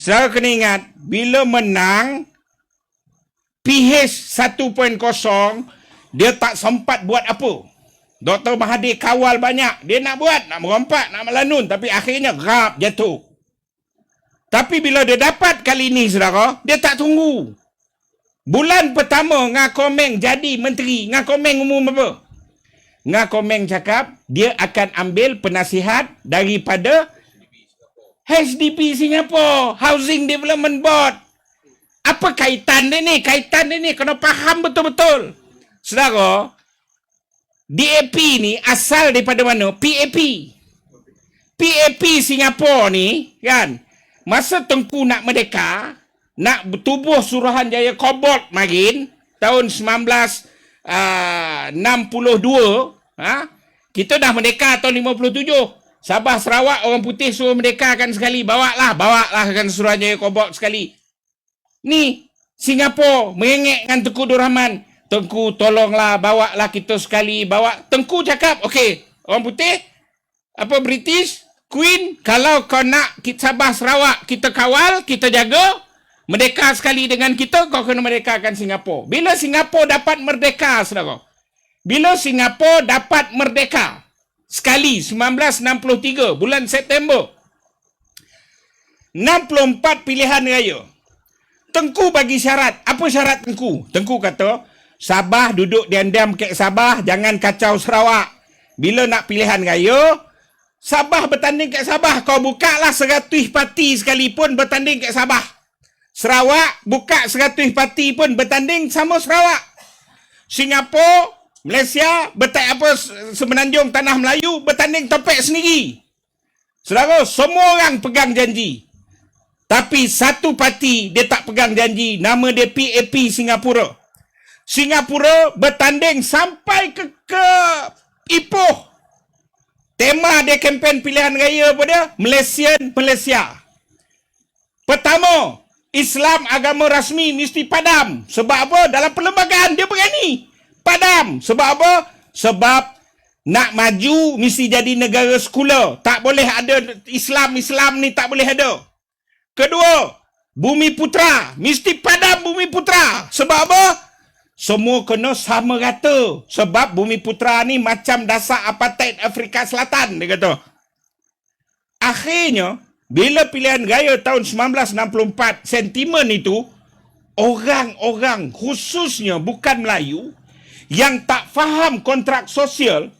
Saudara kena ingat, bila menang, PH 1.0, dia tak sempat buat apa. Dr. Mahathir kawal banyak. Dia nak buat, nak merompak, nak melanun. Tapi akhirnya, rap jatuh. Tapi bila dia dapat kali ini, saudara, dia tak tunggu. Bulan pertama, Ngakomeng jadi menteri. Ngakomeng umum apa? Ngakomeng cakap, dia akan ambil penasihat daripada HDB Singapore, Housing Development Board. Apa kaitan dia ni? Kaitan dia ni kena faham betul-betul. Saudara, DAP ni asal daripada mana? PAP. PAP Singapore ni, kan, masa Tengku nak merdeka, nak tubuh Suruhanjaya Kobot marin, tahun 1962, ha? kita dah merdeka tahun 57. Sabah Sarawak orang putih suruh merdekakan sekali. Bawa lah, bawa lah kan Suruhanjaya Kobot sekali. Ni Singapura mengengek dengan Tengku Nur Rahman. Tengku tolonglah bawa lah kita sekali. Bawa Tengku cakap, okey, orang putih apa British Queen kalau kau nak kita Sabah Sarawak kita kawal, kita jaga merdeka sekali dengan kita kau kena merdekakan Singapura. Bila Singapura dapat merdeka saudara? Bila Singapura dapat merdeka? Sekali 1963 bulan September. 64 pilihan raya. Tengku bagi syarat. Apa syarat Tengku? Tengku kata Sabah duduk diam-diam ke Sabah jangan kacau Sarawak. Bila nak pilihan raya Sabah bertanding ke Sabah. Kau buka lah 100 parti sekalipun bertanding ke Sabah. Sarawak buka 100 parti pun bertanding sama Sarawak. Singapura Malaysia betai apa semenanjung tanah Melayu bertanding topek sendiri. Saudara, semua orang pegang janji. Tapi satu parti dia tak pegang janji. Nama dia PAP Singapura. Singapura bertanding sampai ke ke Ipoh. Tema dia kempen pilihan raya apa dia? Malaysian Malaysia. Pertama, Islam agama rasmi mesti padam. Sebab apa? Dalam perlembagaan dia berani padam. Sebab apa? Sebab nak maju mesti jadi negara sekular. Tak boleh ada Islam-Islam ni tak boleh ada. Kedua, bumi putra. Mesti padam bumi putra. Sebab apa? Semua kena sama rata. Sebab bumi putra ni macam dasar apartheid Afrika Selatan. Dia kata. Akhirnya, bila pilihan raya tahun 1964, sentimen itu, orang-orang khususnya bukan Melayu, yang tak faham kontrak sosial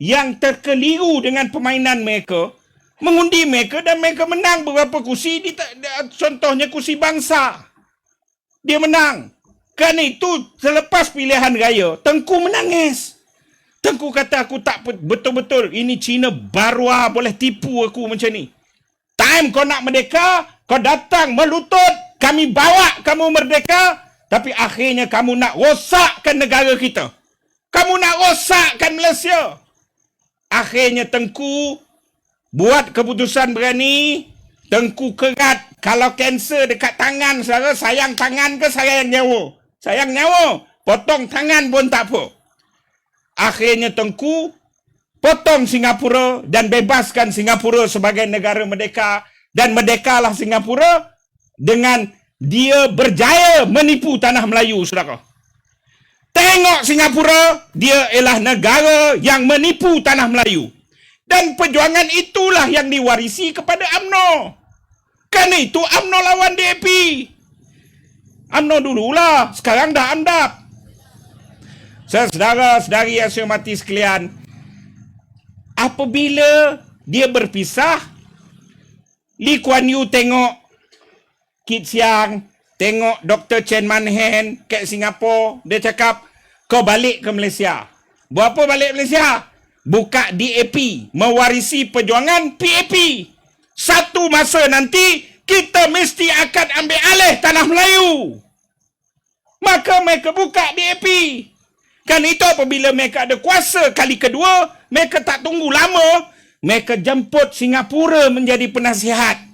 yang terkeliru dengan permainan mereka mengundi mereka dan mereka menang beberapa kursi di, contohnya kursi bangsa. Dia menang. Kan itu selepas pilihan raya Tengku menangis. Tengku kata aku tak betul-betul ini Cina baru boleh tipu aku macam ni. Time kau nak merdeka kau datang melutut. Kami bawa kamu merdeka tapi akhirnya kamu nak rosakkan negara kita. Kamu nak rosakkan Malaysia. Akhirnya Tengku buat keputusan berani. Tengku kerat. Kalau kanser dekat tangan saudara, sayang tangan ke sayang nyawa? Sayang nyawa. Potong tangan pun tak apa. Akhirnya Tengku potong Singapura dan bebaskan Singapura sebagai negara merdeka. Dan merdekalah Singapura dengan dia berjaya menipu tanah Melayu, saudara. Tengok Singapura, dia ialah negara yang menipu tanah Melayu. Dan perjuangan itulah yang diwarisi kepada AMNO. Kan itu AMNO lawan DAP. AMNO dululah, sekarang dah andap. Saudara-saudari yang saya mati sekalian, apabila dia berpisah, Lee Kuan Yew tengok Kit Siang tengok Dr. Chen Man Hen ke Singapura, dia cakap, kau balik ke Malaysia. Buat apa balik Malaysia? Buka DAP, mewarisi perjuangan PAP. Satu masa nanti, kita mesti akan ambil alih tanah Melayu. Maka mereka buka DAP. Kan itu apabila mereka ada kuasa kali kedua, mereka tak tunggu lama, mereka jemput Singapura menjadi penasihat.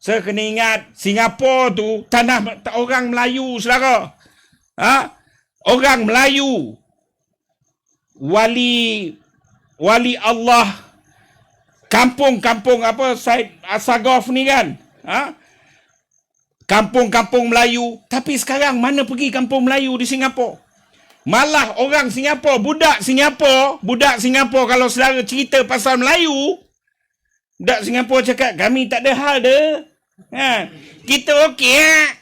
Saya kena ingat Singapura tu tanah orang Melayu saudara. Ha? Orang Melayu wali wali Allah kampung-kampung apa Said Asagov ni kan. Ha? kampung-kampung Melayu. Tapi sekarang mana pergi kampung Melayu di Singapura? Malah orang Singapura, budak Singapura, budak Singapura kalau saudara cerita pasal Melayu, budak Singapura cakap, kami tak ada hal dah. Ha, kita okey ha?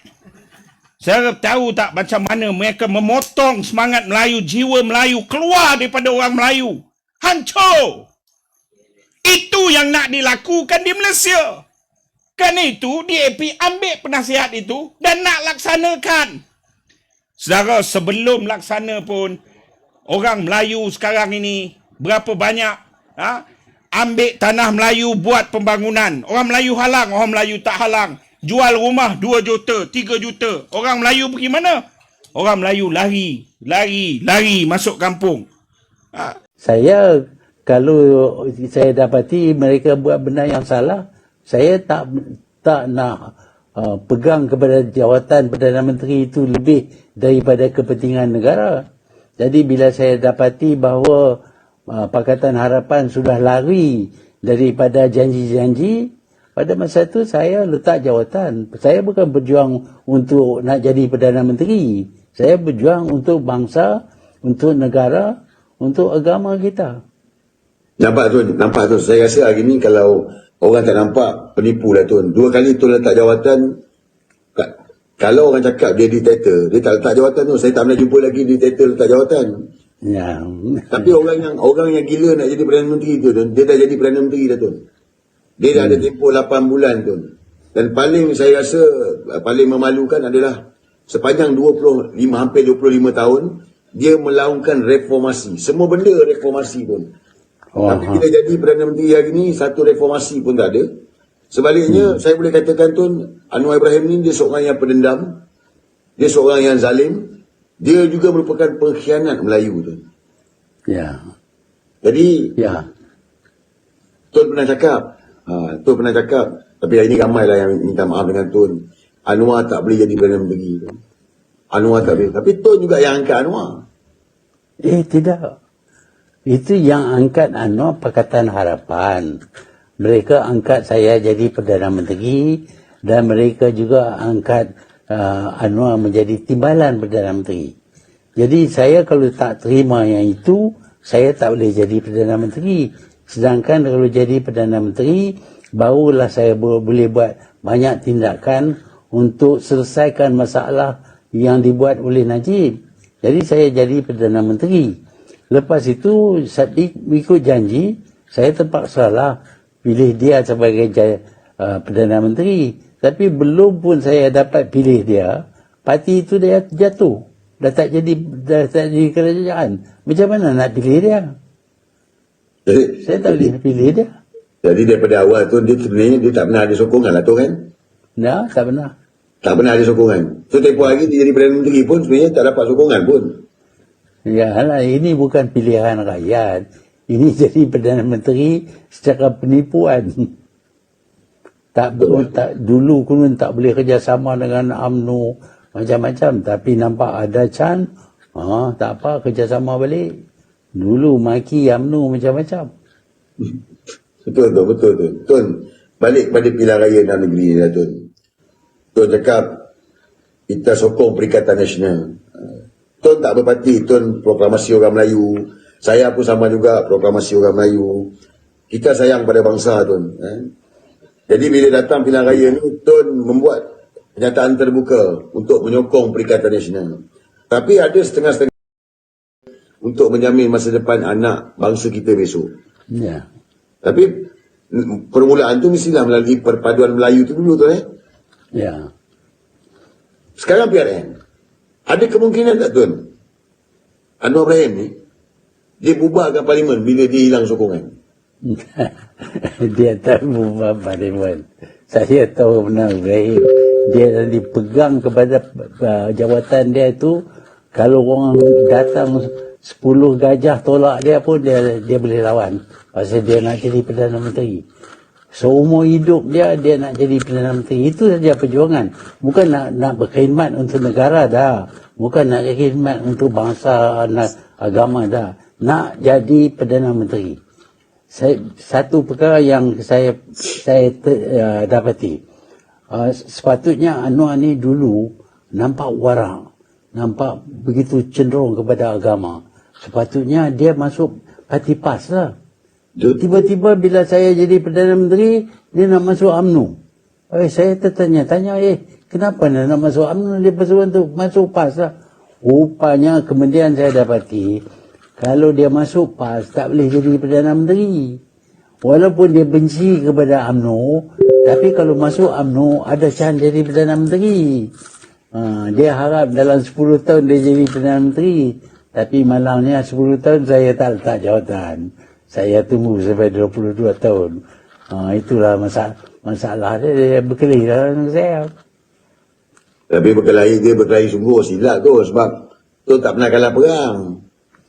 Saudara tahu tak macam mana mereka memotong semangat Melayu, jiwa Melayu keluar daripada orang Melayu. Hancur. Itu yang nak dilakukan di Malaysia. Kan itu DAP ambil penasihat itu dan nak laksanakan. Saudara, sebelum laksana pun, orang Melayu sekarang ini, berapa banyak ha, ambil tanah Melayu buat pembangunan. Orang Melayu halang, orang Melayu tak halang. Jual rumah 2 juta, 3 juta. Orang Melayu pergi mana? Orang Melayu lari, lari, lari masuk kampung. Ha. Saya, kalau saya dapati mereka buat benda yang salah, saya tak tak nak uh, pegang kepada jawatan Perdana Menteri itu lebih daripada kepentingan negara. Jadi bila saya dapati bahawa Pakatan Harapan sudah lari daripada janji-janji, pada masa itu saya letak jawatan. Saya bukan berjuang untuk nak jadi Perdana Menteri. Saya berjuang untuk bangsa, untuk negara, untuk agama kita. Nampak tu, nampak tu. Saya rasa hari ni kalau Orang tak nampak penipu lah tuan. Dua kali tuan letak jawatan. Kalau orang cakap dia dictator, dia tak letak jawatan tu. Saya tak pernah jumpa lagi dictator letak jawatan. Ya. Tapi orang yang orang yang gila nak jadi Perdana Menteri tu, tuan. dia dah jadi Perdana Menteri dah tuan. Dia dah hmm. ada tempoh 8 bulan tuan. Dan paling saya rasa, paling memalukan adalah sepanjang 25, hampir 25 tahun, dia melakukan reformasi. Semua benda reformasi tuan. Oh, Tapi kita jadi Perdana Menteri hari ni satu reformasi pun tak ada. Sebaliknya hmm. saya boleh katakan tu Anwar Ibrahim ni dia seorang yang pendendam. Dia seorang yang zalim. Dia juga merupakan pengkhianat Melayu tu. Ya. Jadi ya. Tun pernah cakap, ha, Tun pernah cakap, tapi hari ni ramai lah yang minta maaf dengan Tun. Anwar tak boleh jadi Perdana Menteri tu. Anwar tak boleh. Tapi Tun juga yang angkat Anwar. Eh, tidak. Itu yang angkat Anwar Pakatan Harapan. Mereka angkat saya jadi Perdana Menteri dan mereka juga angkat uh, Anwar menjadi timbalan Perdana Menteri. Jadi saya kalau tak terima yang itu, saya tak boleh jadi Perdana Menteri. Sedangkan kalau jadi Perdana Menteri, barulah saya boleh buat banyak tindakan untuk selesaikan masalah yang dibuat oleh Najib. Jadi saya jadi Perdana Menteri. Lepas itu, ikut janji, saya terpaksa lah pilih dia sebagai uh, Perdana Menteri. Tapi belum pun saya dapat pilih dia, parti itu dia jatuh. Dah tak jadi, dah tak jadi kerajaan. Macam mana nak pilih dia? Jadi, saya tak boleh pilih dia. Jadi daripada awal tu, dia sebenarnya dia tak pernah ada sokongan lah tu kan? Ya, tak pernah. Tak pernah ada sokongan. So, tempoh hari dia jadi Perdana Menteri pun sebenarnya tak dapat sokongan pun. Ya, lah, ini bukan pilihan rakyat. Ini jadi Perdana Menteri secara penipuan. Tak, tak dulu pun tak boleh kerjasama dengan AMNO macam-macam. Tapi nampak ada Chan, ha, tak apa kerjasama balik. Dulu maki AMNO macam-macam. Betul tu, betul tu. Tuan, balik pada pilihan raya dalam negeri ni lah Tuan. Tuan cakap, kita sokong Perikatan Nasional. Tuan tak berparti, Tuan proklamasi orang Melayu. Saya pun sama juga proklamasi orang Melayu. Kita sayang pada bangsa, Tuan. Eh? Jadi bila datang pilihan raya ni, Tuan membuat pernyataan terbuka untuk menyokong Perikatan Nasional. Tapi ada setengah-setengah untuk menjamin masa depan anak bangsa kita besok. Ya. Tapi permulaan tu mestilah melalui perpaduan Melayu tu dulu tu eh. Ya. Sekarang PRN. Ada kemungkinan tak tuan? Anwar Ibrahim ni, dia bubarkan parlimen bila dia hilang sokongan. dia tak bubar parlimen. Saya tahu benar Ibrahim. Dia dah dipegang kepada uh, jawatan dia itu. Kalau orang datang 10 gajah tolak dia pun dia dia boleh lawan. Pasal dia nak jadi Perdana Menteri. Seumur hidup dia, dia nak jadi Perdana Menteri. Itu saja perjuangan. Bukan nak nak berkhidmat untuk negara dah. Bukan nak berkhidmat untuk bangsa, nak agama dah. Nak jadi Perdana Menteri. Saya, satu perkara yang saya saya ter, uh, dapati. uh, sepatutnya Anwar ni dulu nampak warak, nampak begitu cenderung kepada agama. Sepatutnya dia masuk parti PAS lah. Tiba-tiba bila saya jadi Perdana Menteri, dia nak masuk UMNO. Eh, saya tertanya, tanya, eh, kenapa dia nak masuk UMNO? Dia untuk masuk PAS lah. Rupanya kemudian saya dapati, kalau dia masuk PAS, tak boleh jadi Perdana Menteri. Walaupun dia benci kepada UMNO, tapi kalau masuk UMNO, ada chance jadi Perdana Menteri. Ha, dia harap dalam 10 tahun dia jadi Perdana Menteri. Tapi malangnya 10 tahun saya tak letak jawatan. Saya tunggu sampai 22 tahun. Ha, itulah masalah, masalah dia, dia berkelahi dengan saya. Tapi berkelahi dia berkelahi sungguh silap tu sebab tu tak pernah kalah perang.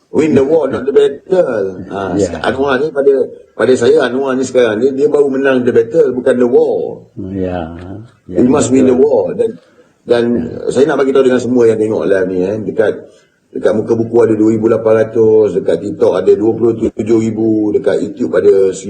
Win the war not the battle. Ha, yeah. Anwar ni pada pada saya Anwar ni sekarang dia, dia baru menang the battle bukan the war. Ya. ya You must win the war dan dan saya nak bagi tahu dengan semua yang tengok live ni eh dekat dekat muka buku ada 2800 dekat TikTok ada 27000 dekat YouTube ada 1006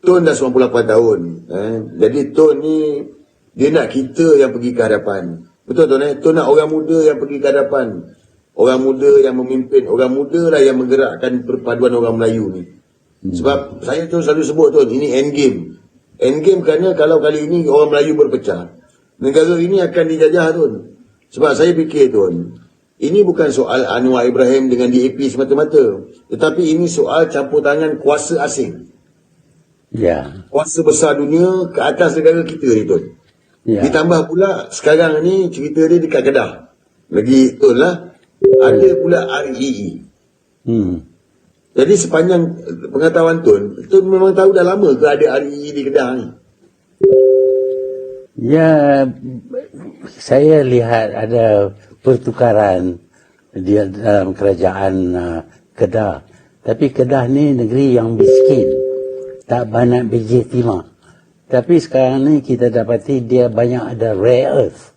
Tun dah 98 tahun eh jadi Tun ni dia nak kita yang pergi ke hadapan betul Tun eh Tun nak orang muda yang pergi ke hadapan orang muda yang memimpin orang muda lah yang menggerakkan perpaduan orang Melayu ni sebab saya tu selalu sebut Tun ini end game end game kerana kalau kali ini orang Melayu berpecah negara ini akan dijajah Tun sebab saya fikir Tun ini bukan soal Anwar Ibrahim dengan DAP semata-mata tetapi ini soal campur tangan kuasa asing Ya. kuasa besar dunia ke atas negara kita ni Tun. Ya. Ditambah pula sekarang ni cerita dia dekat Kedah. Lagi Tun lah. Ada pula REE. Hmm. Jadi sepanjang pengetahuan Tun, Tun memang tahu dah lama ke ada REE di Kedah ni. Ya, saya lihat ada pertukaran di dalam kerajaan uh, Kedah. Tapi Kedah ni negeri yang miskin. Tak banyak biji timah. Tapi sekarang ni kita dapati dia banyak ada rare earth.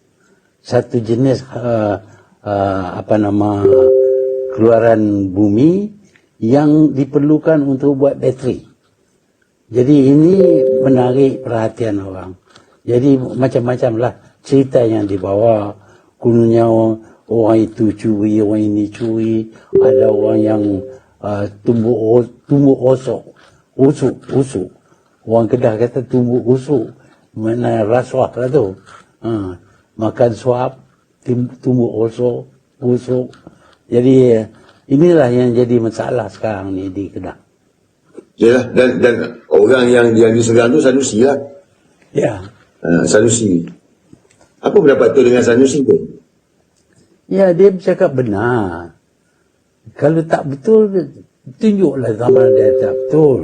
Satu jenis uh, uh, apa nama keluaran bumi yang diperlukan untuk buat bateri. Jadi ini menarik perhatian orang. Jadi macam-macam lah cerita yang dibawa. Kononnya orang, orang itu curi, orang ini curi. Ada orang yang uh, tumbuk tumbuk osok, usuk, usuk. Orang Kedah kata tumbuk usuk. Mana rasuah lah tu. Ha, makan suap, tumbuk osok, usuk. Jadi inilah yang jadi masalah sekarang ni di Kedah. Yalah, dan dan orang yang yang diserang tu Sanusi lah. Ya. Ha, Sanusi. Apa pendapat tu dengan Sanusi tu? Ya, dia bercakap benar. Kalau tak betul, tunjuklah zaman dia tak betul.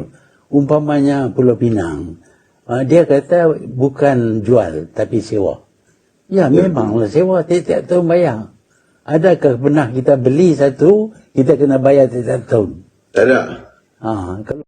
Umpamanya Pulau Pinang. Uh, dia kata bukan jual, tapi sewa. Ya, memanglah sewa, tiap-tiap tahun bayar. Adakah pernah kita beli satu, kita kena bayar tiap-tiap tahun? Tak ada. Ha, kalau